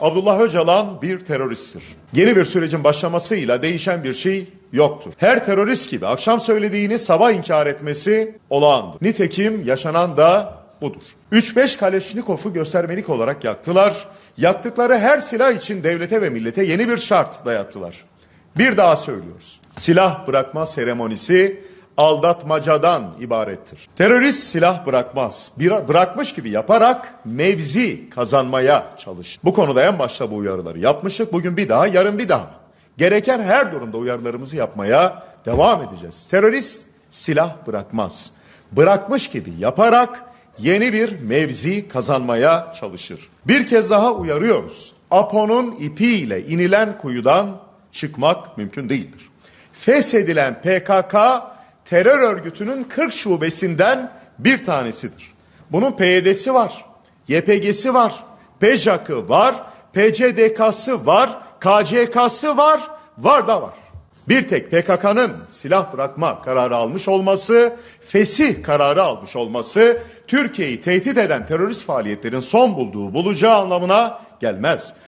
Abdullah Öcalan bir teröristtir. Yeni bir sürecin başlamasıyla değişen bir şey yoktur. Her terörist gibi akşam söylediğini sabah inkar etmesi olağandır. Nitekim yaşanan da budur. 3-5 Kaleşnikov'u göstermelik olarak yaktılar. Yaktıkları her silah için devlete ve millete yeni bir şart dayattılar. Bir daha söylüyoruz. Silah bırakma seremonisi aldatmacadan ibarettir. Terörist silah bırakmaz. Bir, bırakmış gibi yaparak mevzi kazanmaya çalış. Bu konuda en başta bu uyarıları yapmıştık. Bugün bir daha, yarın bir daha. Gereken her durumda uyarılarımızı yapmaya devam edeceğiz. Terörist silah bırakmaz. Bırakmış gibi yaparak yeni bir mevzi kazanmaya çalışır. Bir kez daha uyarıyoruz. Apo'nun ipiyle inilen kuyudan çıkmak mümkün değildir. Feshedilen PKK terör örgütünün 40 şubesinden bir tanesidir. Bunun PYD'si var, YPG'si var, PJAK'ı var, PCDK'sı var, KCK'sı var, var da var. Bir tek PKK'nın silah bırakma kararı almış olması, fesih kararı almış olması, Türkiye'yi tehdit eden terörist faaliyetlerin son bulduğu, bulacağı anlamına gelmez.